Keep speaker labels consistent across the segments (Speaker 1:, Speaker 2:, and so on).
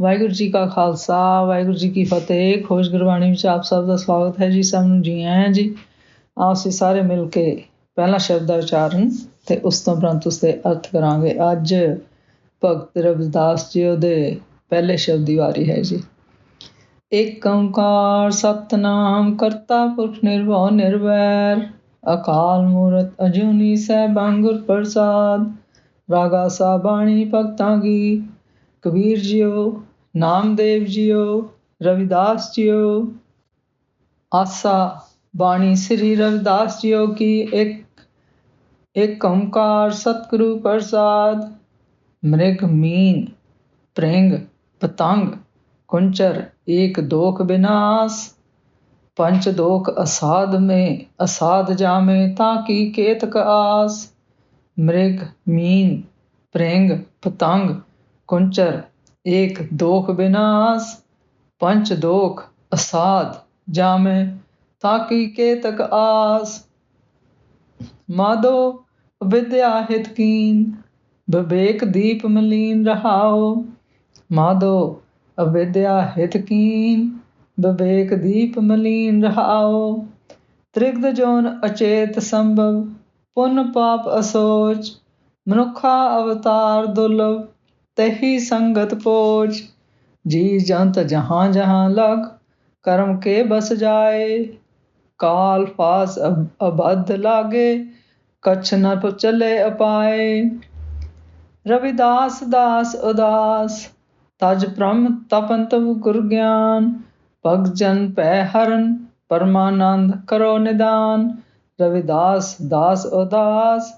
Speaker 1: ਵਾਹਿਗੁਰੂ ਜੀ ਕਾ ਖਾਲਸਾ, ਵਾਹਿਗੁਰੂ ਜੀ ਕੀ ਫਤਿਹ ਖੋਜ ਗੁਰਬਾਣੀ ਵਿੱਚ ਆਪ ਸਭ ਦਾ ਸਵਾਗਤ ਹੈ ਜੀ, ਸਭ ਨੂੰ ਜੀ ਆਇਆਂ ਜੀ। ਆਓ ਅਸੀਂ ਸਾਰੇ ਮਿਲ ਕੇ ਪਹਿਲਾ ਸ਼ਬਦ ਦਾ ਉਚਾਰਨ ਤੇ ਉਸ ਤੋਂ ਉਪਰੰਤ ਉਸ ਦੇ ਅਰਥ ਕਰਾਂਗੇ। ਅੱਜ ਭਗਤ ਰਵਿਦਾਸ ਜੀ ਦੇ ਪਹਿਲੇ ਸ਼ਬਦ ਦੀ ਵਾਰੀ ਹੈ ਜੀ। ਏਕ ਓੰਕਾਰ ਸਤਨਾਮ ਕਰਤਾ ਪੁਰਖ ਨਿਰਭਉ ਨਿਰਵੈਰ, ਅਕਾਲ ਮੂਰਤ ਅਜੂਨੀ ਸੈਭੰ ਗੁਰ ਪ੍ਰਸਾਦ, ਰਾਗਾ ਸਾ ਬਾਣੀ ਭਗਤਾਂ ਕੀ, ਕਬੀਰ ਜੀਓ ਨਾਮਦੇਵ ਜੀਓ, ਰਵਿਦਾਸ ਜੀਓ। ਆਸਾ ਬਾਣੀ ਸ੍ਰੀ ਰਵਿਦਾਸ ਜੀਓ ਕੀ ਇੱਕ ਇੱਕ ਓੰਕਾਰ ਸਤਿਗੁਰੂ ਪ੍ਰਸਾਦ। ਮ੍ਰਿਗ ਮੀਨ ਪ੍ਰੇੰਗ ਪਤੰਗ, ਕੁੰਚਰ ਏਕ ਦੋਖ ਬਿਨਾਸ। ਪੰਚ ਦੋਖ ਅਸਾਧ ਮੇ, ਅਸਾਧ ਜਾਮੇ ਤਾਂ ਕੀ ਕੇਤਕ ਆਸ ਮ੍ਰਿਗ ਮੀਨ ਪ੍ਰੇੰਗ ਪਤੰਗ, ਕੁੰਚਰ एक दोख विनाश पंच दोख असाध जामे ताकि केतक आस माधो विद्या हित कीन विवेक दीप मलीन रहाओ माधो ਅਵਿਦਿਆ ਹਿਤ ਕੀਨ ਵਿਵੇਕ ਦੀਪ ਮਲੀਨ ਰਹਾਓ ਤ੍ਰਿਗਦ ਜੋਨ ਅਚੇਤ ਸੰਭਵ ਪੁੰਨ ਪਾਪ ਅਸੋਚ ਮਨੁੱਖਾ ਅਵਤਾਰ ਦੁਰਲਭ ਤਹੀ ਸੰਗਤ ਪੋਚ ਜੀ ਜੰਤ ਜਹਾਂ ਜਹਾਂ ਲਗ ਕਰਮ ਕੇ ਬਸ ਜਾਏ। ਕਾਲ ਫਾਸ ਅਬਦ ਲਾਗੇ, ਕਛ ਨ ਚਲੇ ਅਪਾਏ। ਰਵਿਦਾਸ ਦਾਸ ਉਦਾਸ, ਤਜ ਪ੍ਰਮ ਤਪਨ ਤਪੰਤ ਗੁਰ ਗਿਆਨ। ਭਗ ਜਨ ਪੈ ਹਰਨ, ਪਰਮਾਨੰਦ ਕਰੋ ਨਿਦਾਨ। ਰਵਿਦਾਸ ਦਾਸ ਉਦਾਸ,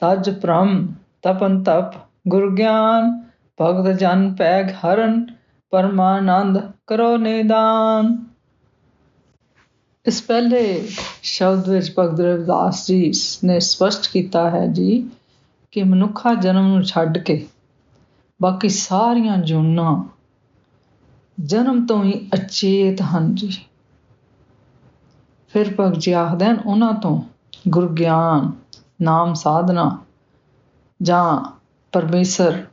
Speaker 1: ਤਜ ਪ੍ਰਮ ਤਪਨ ਤਪ, ਗੁਰ ਗਿਆਨ। ਭਗਤ ਜਨ ਪੈ ਹਰਨ, ਪਰਮਾਨੰਦ ਕਰੋ ਨਿਦਾਨ। ਇਸ ਪਹਿਲੇ ਸ਼ਬਦ ਵਿੱਚ ਭਗਤ ਰਵਿਦਾਸ ਜੀ ਨੇ ਸਪਸ਼ਟ ਕੀਤਾ ਹੈ ਜੀ ਕਿ ਮਨੁੱਖਾ ਜਨਮ ਨੂੰ ਛੱਡ ਕੇ ਬਾਕੀ ਸਾਰੀਆਂ ਜੁਨਾ ਜਨਮ ਤੋਂ ਹੀ ਅਚੇਤ ਹਨ ਜੀ। ਫਿਰ ਭਗਤ ਜੀ ਆਖਦੇ ਹਨ, ਉਹਨਾਂ ਤੋਂ ਗੁਰ ਗਿਆਨ ਨਾਮ ਸਾਧਨਾ ਜਾਂ ਪਰਮੇਸ਼ਰ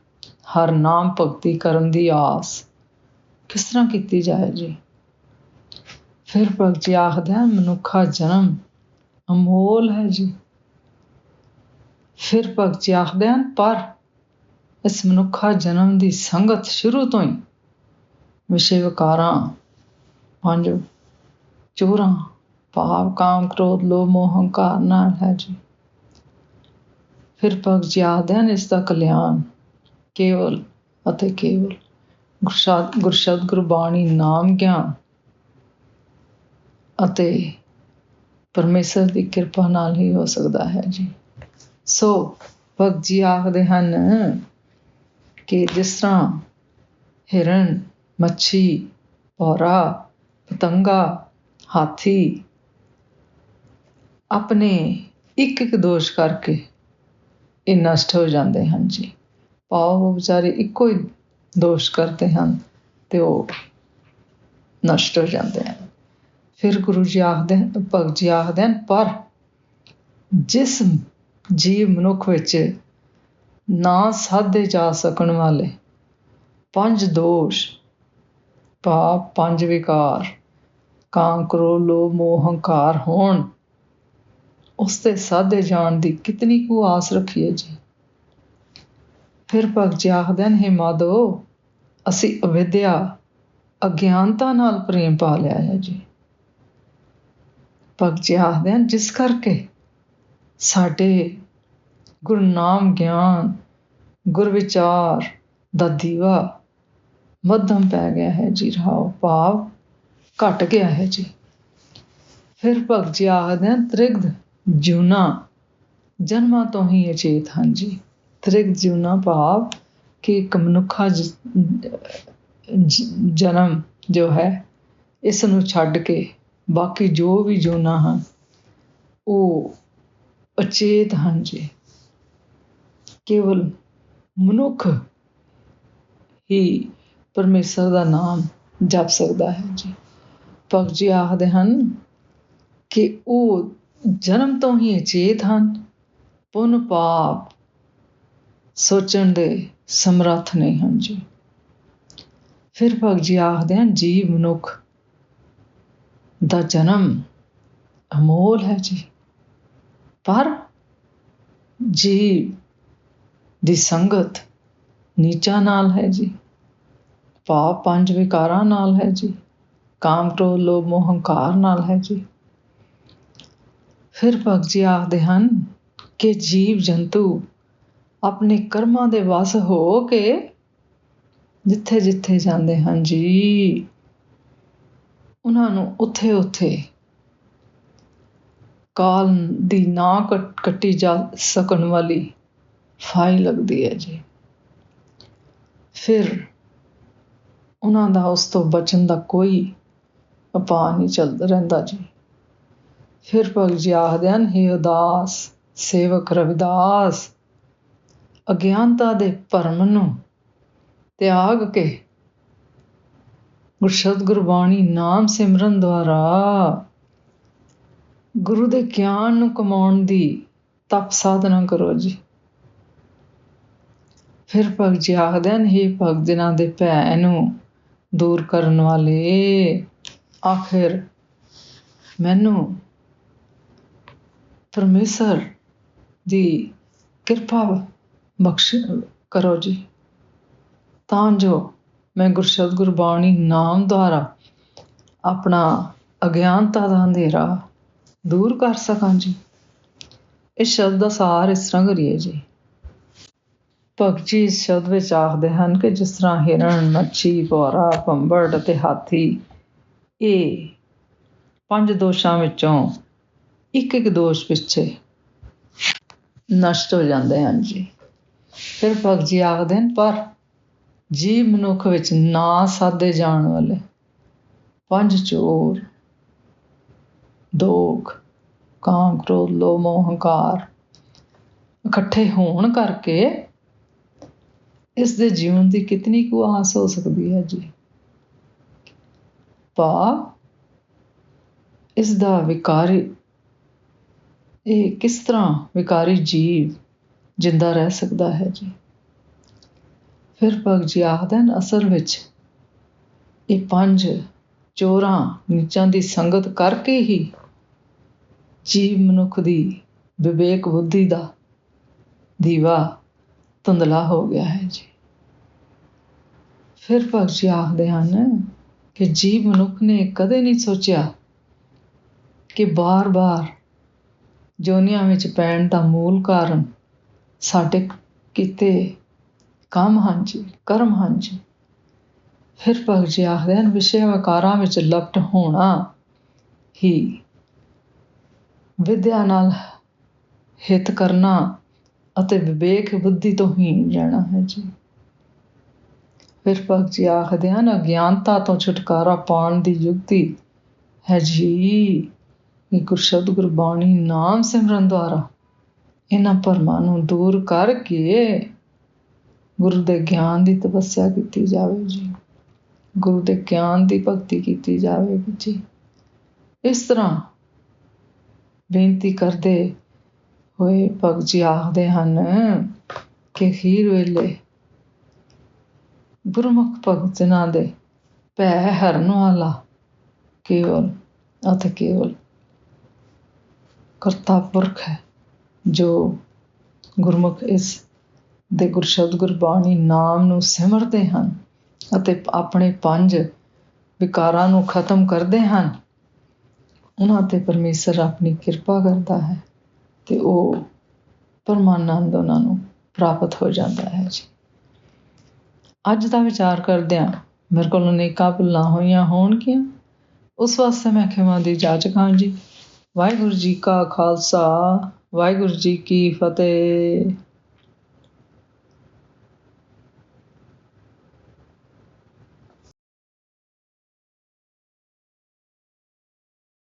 Speaker 1: ਹਰ ਨਾਮ ਭਗਤੀ ਕਰਨ ਦੀ ਆਸ। ਕਿਸ ਤਰ੍ਹਾਂ ਕੀਤੀ ਜਾਏ ਜੀ? ਫਿਰ ਭਗਤ ਜੀ ਆਖਦੇ ਹਨ, ਮਨੁੱਖਾ ਜਨਮ ਅਮੋਲ ਹੈ ਜੀ। ਫਿਰ ਭਗਤ ਜੀ ਆਖਦੇ ਹਨ, ਪਰ ਇਸ ਮਨੁੱਖਾ ਜਨਮ ਦੀ ਸੰਗਤ ਸ਼ੁਰੂ ਤੋਂ ਹੀ ਵਿਸ਼ੇ ਵਿਕਾਰਾਂ, ਪੰਜ ਚੋਰਾਂ, ਭਾਵ ਕਾਮ, ਕ੍ਰੋਧ, ਲੋਭ, ਮੋਹ, ਹੰਕਾਰ ਨਾਲ ਹੈ ਜੀ। ਫਿਰ ਭਗਤ ਜੀ ਆਖਦੇ ਹਨ, ਇਸ ਦਾ ਕਲਿਆਣ ਕੇਵਲ ਅਤੇ ਕੇਵਲ ਗੁਰਸ਼ਬਦ ਗੁਰਸ਼ਬਦ ਗੁਰਬਾਣੀ ਨਾਮ ਗਿਆਨ ਅਤੇ ਪਰਮੇਸ਼ਰ ਦੀ ਕਿਰਪਾ ਨਾਲ ਹੀ ਹੋ ਸਕਦਾ ਹੈ ਜੀ। ਸੋ ਭਗਤ ਜੀ ਆਖਦੇ ਹਨ ਕਿ ਜਿਸ ਤਰ੍ਹਾਂ ਹਿਰਨ, ਮੱਛੀ, ਪੌਰਾ, ਪਤੰਗਾ, ਹਾਥੀ ਆਪਣੇ ਇੱਕ ਇੱਕ ਦੋਸ਼ ਕਰਕੇ ਇਹ ਨਸ਼ਟ ਹੋ ਜਾਂਦੇ ਹਨ ਜੀ। ਭਾਵ ਉਹ ਵਿਚਾਰੇ ਇੱਕੋ ਹੀ ਦੋਸ਼ ਕਰਦੇ ਹਨ ਤੇ ਉਹ ਨਸ਼ਟ ਹੋ ਜਾਂਦੇ ਹਨ। ਫਿਰ ਗੁਰੂ ਜੀ ਆਖਦੇ ਹਨ, ਭਗਤ ਜੀ ਆਖਦੇ ਹਨ, ਪਰ ਜਿਸ ਜੀਵ ਮਨੁੱਖ ਵਿੱਚ ਨਾ ਸਾਧੇ ਜਾ ਸਕਣ ਵਾਲੇ ਪੰਜ ਦੋਸ਼, ਪਾਪ, ਪੰਜ ਵਿਕਾਰ, ਕਾਂ ਕਰੋ ਲੋ ਮੋਹ, ਹੰਕਾਰ ਹੋਣ, ਉਸ ਤੇ ਸਾਧੇ ਜਾਣ ਦੀ ਕਿਤਨੀ ਕੁ ਆਸ ਰੱਖੀਏ ਜੀ। ਫਿਰ ਭਗਤ ਜੀ ਆਖਦੇ ਨੇ ਮਾਦੋ ਅਸੀਂ ਅਵਿਦਿਆ ਅਗਿਆਨਤਾ ਨਾਲ ਪ੍ਰੇਮ ਪਾ ਲਿਆ ਹੈ ਜੀ। ਭਗਤ ਜੀ ਆਖਦੇ ਹਨ ਜਿਸ ਕਰਕੇ ਸਾਡੇ ਗੁਰਨਾਮ ਗਿਆਨ, ਗੁਰ ਵਿਚਾਰ ਦਾ ਦੀਵਾ ਮੱਧਮ ਪੈ ਗਿਆ ਹੈ ਜੀ, ਰਹਾਉ ਭਾਵ ਘਟ ਗਿਆ ਹੈ ਜੀ। ਫਿਰ ਭਗਤ ਜੀ ਆਖਦੇ ਹਨ ਤ੍ਰਿਗਧ ਜੁਨਾ ਜਨਮਾਂ ਤੋਂ ਹੀ ਅਚੇਤ ਹਨ ਜੀ। ਤ੍ਰਿਗਧ ਜੁਨਾ ਭਾਵ ਕਿ ਇੱਕ ਮਨੁੱਖਾ ਜਨਮ ਜੋ ਹੈ, ਇਸ ਨੂੰ ਛੱਡ ਕੇ ਬਾਕੀ ਜੋ ਵੀ ਜੁਨਾ ਹਨ, ਉਹ ਅਚੇਤ ਹਨ ਜੀ। ਕੇਵਲ ਮਨੁੱਖ ਹੀ ਪਰਮੇਸ਼ਰ ਦਾ ਨਾਮ ਜਪ ਸਕਦਾ ਹੈ ਜੀ। ਭਗਤ ਜੀ ਆਖਦੇ ਹਨ ਕਿ ਉਹ ਜਨਮ ਤੋਂ ਹੀ ਅਚੇਤ ਹਨ। ਪੁੰਨ ਪਾਪ ਸੋਚਣ ਦੇ ਸਮਰੱਥ ਨਹੀਂ ਹਨ ਜੀ। ਫਿਰ ਭਗਤ ਜੀ ਆਖਦੇ ਹਨ, ਜੀਵ ਮਨੁੱਖ ਦਾ ਜਨਮ ਅਮੋਲ ਹੈ ਜੀ। ਪਰ ਜੀਵ ਦੀ ਸੰਗਤ ਨੀਚਾ ਨਾਲ ਹੈ ਜੀ। ਪਾਪ ਪੰਜ ਵਿਕਾਰਾਂ ਨਾਲ ਹੈ ਜੀ। ਕਾਮ, ਕ੍ਰੋਧ, ਲੋਭ, ਮੋਹ, ਹੰਕਾਰ ਨਾਲ ਹੈ ਜੀ। ਫਿਰ ਭਗਤ ਜੀ ਆਖਦੇ ਹਨ ਕਿ ਜੀਵ ਜੰਤੂ ਆਪਣੇ ਕਰਮਾਂ ਦੇ ਵਸ ਹੋ ਕੇ ਜਿੱਥੇ ਜਿੱਥੇ ਜਾਂਦੇ ਹਨ ਜੀ। ਉਹਨਾਂ ਨੂੰ ਉੱਥੇ ਉੱਥੇ ਕਾਲ ਦੀ ਨਾ ਕੱਟੀ ਜਾ ਸਕਣ ਵਾਲੀ ਫਾਈ ਲੱਗਦੀ ਹੈ ਜੀ। ਫਿਰ ਉਹਨਾਂ ਦਾ ਉਸ ਤੋਂ ਬਚਣ ਦਾ ਕੋਈ ਉਪਾਅ ਨਹੀਂ ਚੱਲਦਾ ਰਹਿੰਦਾ ਜੀ। ਫਿਰ ਭਗਤ ਜੀ ਆਖਦੇ ਹਨ, ਹੇ ਉਦਾਸ ਸੇਵਕ ਰਵਿਦਾਸ ਅਗਿਆਨਤਾ ਦੇ ਭਰਮ ਨੂੰ ਤਿਆਗ ਕੇ ਗੁਰਸ਼ਬਦ ਗੁਰਬਾਣੀ ਨਾਮ ਸਿਮਰਨ ਦੁਆਰਾ ਗੁਰੂ ਦੇ ਗਿਆਨ ਨੂੰ ਕਮਾਉਣ ਦੀ ਤਪ ਸਾਧਨਾ ਕਰੋ ਜੀ। ਫਿਰ ਭਗਤ ਜੀ ਆਖਦੇ ਹਨ, ਹੀ ਭਗਤ ਜਿਨ੍ਹਾਂ ਦੇ ਭੈ ਨੂੰ ਦੂਰ ਕਰਨ ਵਾਲੇ, ਆਖਿਰ ਮੈਨੂੰ ਪਰਮੇਸ਼ਰ ਦੀ ਕਿਰਪਾ ਬਖਸ਼, ਕਰੋ ਜੀ। ਤਾਂ ਜੋ ਮੈਂ ਗੁਰਸ਼ਬਦ ਗੁਰਬਾਣੀ ਨਾਮ ਦੁਆਰਾ ਆਪਣਾ ਅਗਿਆਨਤਾ ਦਾ ਅੰਧੇਰਾ ਦੂਰ ਕਰ ਸਕਾਂ ਜੀ। ਇਸ ਸ਼ਬਦ ਦਾ ਸਾਰ ਇਸ ਤਰ੍ਹਾਂ ਕਰੀਏ ਜੀ। ਭਗਤ ਜੀ ਇਸ ਸ਼ਬਦ ਵਿੱਚ ਆਖਦੇ ਹਨ ਕਿ ਜਿਸ ਤਰ੍ਹਾਂ ਹਿਰਣ ਮੱਛੀ ਭੌਰਾ ਪੰਬੜ ਅਤੇ ਹਾਥੀ, ਇਹ ਪੰਜ ਦੋਸ਼ਾਂ ਵਿੱਚੋਂ ਇੱਕ ਇੱਕ ਦੋਸ਼ ਪਿੱਛੇ ਨਸ਼ਟ ਹੋ ਜਾਂਦੇ ਹਨ ਜੀ। ਸਿਰਫ ਭਗਤ ਆਖਦੇ ਨੇ ਪਰ ਜੀਵ ਮਨੁੱਖ ਵਿੱਚ ਨਾ ਸਾਦੇ ਜਾਣ ਵਾਲੇ। ਪੰਜ ਚੋਰ, ਦੋਖ ਕਾਂ ਕ੍ਰੋਧ, ਲੋਭ ਮੋਹ ਹੰਕਾਰ ਇਕੱਠੇ ਹੋਣ ਕਰਕੇ ਇਸ ਦੇ ਜੀਵਨ ਦੀ ਕਿਤਨੀ ਕੁ ਆਸ ਹੋ ਸਕਦੀ ਹੈ ਜੀ? ਪਾ, ਇਸ ਦਾ ਵਿਕਾਰੀ, ਇਹ ਕਿਸ ਤਰ੍ਹਾਂ ਵਿਕਾਰੀ ਜੀਵ ਜਿੰਦਾ ਰਹਿ ਸਕਦਾ ਹੈ ਜੀ। ਫਿਰ ਭਗਤ ਜੀ ਆਖਦੇ ਹਨ, ਅਸਲ ਵਿੱਚ ਇਹ ਪੰਜ ਚੋਰਾਂ ਨੀਚਾਂ ਦੀ ਸੰਗਤ ਕਰਕੇ ਹੀ ਜੀਵ ਮਨੁੱਖ ਦੀ ਵਿਵੇਕ ਬੁੱਧੀ ਦਾ ਦੀਵਾ ਧੁੰਦਲਾ ਹੋ ਗਿਆ ਹੈ ਜੀ। ਫਿਰ ਭਗਤ ਜੀ ਆਖਦੇ ਹਨ ਕਿ ਜੀਵ ਮਨੁੱਖ ਨੇ ਕਦੇ ਨਹੀਂ ਸੋਚਿਆ ਕਿ ਬਾਰ-ਬਾਰ ਜੋਨੀਆਂ ਵਿੱਚ ਪੈਣ ਦਾ ਮੂਲ ਕਾਰਨ ਸਾਡੇ ਕੀਤੇ ਕੰਮ ਹਨ ਜੀ ਕਰਮ ਹਨ ਜੀ ਫਿਰ ਭਗਤ ਜੀ ਆਖਦੇ ਹਨ, ਵਿਸ਼ੇ ਵਿਕਾਰਾਂ ਵਿੱਚ ਲਪਟ ਹੋਣਾ ਹੀ, ਵਿਦਿਆ ਨਾਲ ਹਿਤ ਕਰਨਾ ਅਤੇ ਵਿਵੇਕ ਬੁੱਧੀ ਤੋਂ ਹੀ ਜਾਣਾ ਹੈ ਜੀ। ਫਿਰ ਭਗਤ ਜੀ ਆਖਦੇ ਹਨ, ਅਗਿਆਨਤਾ ਤੋਂ ਛੁਟਕਾਰਾ ਪਾਉਣ ਦੀ ਯੁਕਤੀ ਹੈ ਜੀ। ਇਹ ਗੁਰਸ਼ਬਦ ਗੁਰਬਾਣੀ ਨਾਮ ਸਿਮਰਨ ਦੁਆਰਾ ਇਹਨਾਂ ਭਰਮਾਂ ਨੂੰ ਦੂਰ ਕਰਕੇ ਗੁਰੂ ਦੇ ਗਿਆਨ ਦੀ ਤਪੱਸਿਆ ਕੀਤੀ ਜਾਵੇ ਜੀ। ਗੁਰੂ ਦੇ ਗਿਆਨ ਦੀ ਭਗਤੀ ਕੀਤੀ ਜਾਵੇ ਜੀ। ਇਸ ਤਰ੍ਹਾਂ ਬੇਨਤੀ ਕਰਦੇ ਹੋਏ ਭਗਤ ਜੀ ਆਖਦੇ ਹਨ ਕਿ ਖੀਰ ਵੇਲੇ ਗੁਰਮੁਖ ਭਗਤ ਜਨਾਂ ਦੇ ਭੈ ਹਰਨ ਵਾਲਾ ਕੇਵਲ ਅਤੇ ਕੇਵਲ ਕਰਤਾ ਪੁਰਖ ਹੈ। ਜੋ ਗੁਰਮੁਖ ਇਸ ਦੇ ਗੁਰਸ਼ਬਦ ਗੁਰਬਾਣੀ ਨਾਮ ਨੂੰ ਸਿਮਰਦੇ ਹਨ ਅਤੇ ਆਪਣੇ ਪੰਜ ਵਿਕਾਰਾਂ ਨੂੰ ਖਤਮ ਕਰਦੇ ਹਨ, ਉਹਨਾਂ ਤੇ ਪਰਮੇਸ਼ਰ ਆਪਣੀ ਕਿਰਪਾ ਕਰਦਾ ਹੈ ਤੇ ਉਹ ਪਰਮਾਨੰਦ ਉਹਨਾਂ ਨੂੰ ਪ੍ਰਾਪਤ ਹੋ ਜਾਂਦਾ ਹੈ ਜੀ। ਅੱਜ ਦਾ ਵਿਚਾਰ ਕਰਦਿਆਂ ਮੇਰੇ ਕੋਲ ਅਨੇਕਾਂ ਭੁੱਲਾਂ ਹੋਈਆਂ ਹੋਣਗੀਆਂ। ਉਸ ਵਾਸਤੇ ਮੈਂ ਖਿਮਾ ਦੀ ਜਾਚ ਖਾਂ ਜੀ। ਵਾਹਿਗੁਰੂ ਜੀ ਕਾ ਖਾਲਸਾ। ਵਾਹਿਗੁਰੂ ਜੀ ਕੀ ਫਤਿਹ।